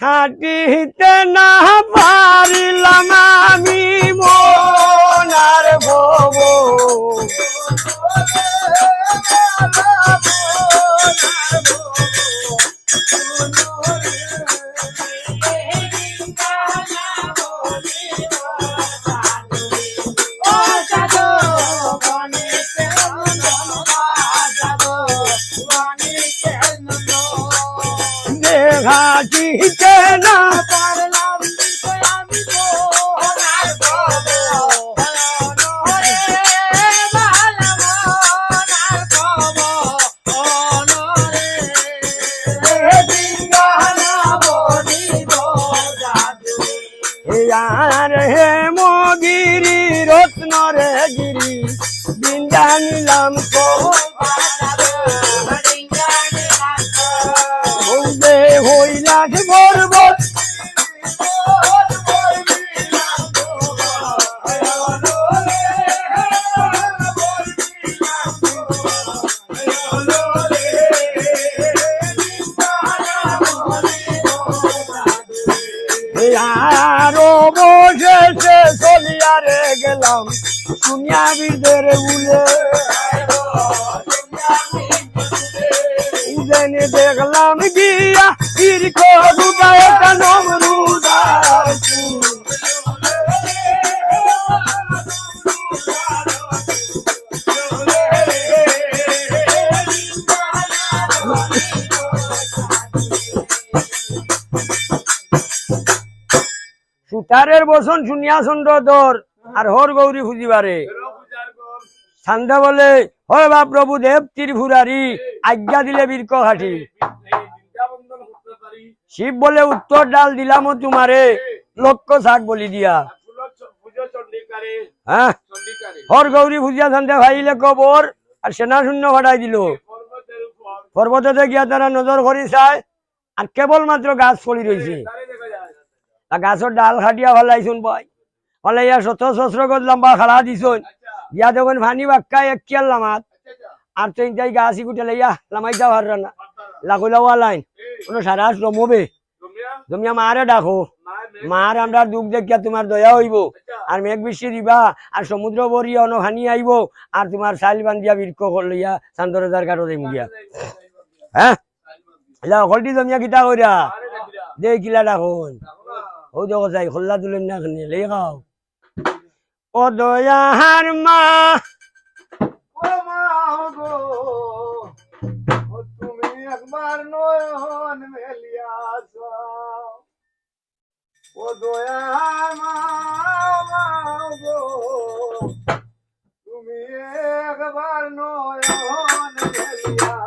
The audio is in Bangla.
হাঁটিতে না পারিলাম আমি মনার ভব। দেখাটিতে না। পারলাম আমি মনার ভব আর হে মগিরি রত্ন রে গিরি বৃন্দা নিলাম বসেছে চলিয়ারে গেলাম। শুনিয়া বীরদের উলে উজেনে দেখলাম গিয়া বীর করুদা সুতারের বসন, শুনিয়া চন্দ্র দর আর হর গৌরী খুঁজিবারে। সান্দা বলে, হয় বা প্রভু দেব ত্রিপুরারি, আজ্ঞা দিলে বীরক হাঁটি শিব বলে, উত্তর ডাল দিলাম তোমারে লক্ষ্য শাক বলি দিয়া। হ্যাঁ? হর গৌরী খুঁজিয়া সান্দা ভাইলে কবর, আর সেনা শূন্য ঘটাই দিল। পর্বততে গিয়া তারা নজর করি চায় আর কেবল মাত্র গাছ পড়ি রয়েছে আর গাছের ডাল খাটিয়া ফেলাইছুন ভাই ফলাইয়া শত শস্ত্র গজ লম্বা খাড়া দিছুন গিয়া দেখুন ভানি বাক্কা এক কিয়াল লামাত। আর তো যাই গাছি গুটে লাইয়া লামাই যা হার না লাগুলা লাওয়া লাইন। কোনো সারা রমবে তুমি মারে ডাকো। মার আমরা দুঃখ দেখিয়া তোমার দয়া হইব। আর মেঘ বৃষ্টি দিবা। আর সমুদ্র বরি অনহানি আইব আর তোমার চাইল বান্ধিয়া বীর্ক লইয়া শান্তরদার কাটো দেম গিয়া হ্যাঁ অকলটি জমিয়া কিতা কইরা দে কিলা ডাকুন ও দেখো যাই খোল্লা তুলেন না খানি লে খাও ও দয়াহার মা তুমি একবার নয়ন মেলিয়াছ ও দয়া মা মা গো তুমি একবার নয়ন মেলিয়া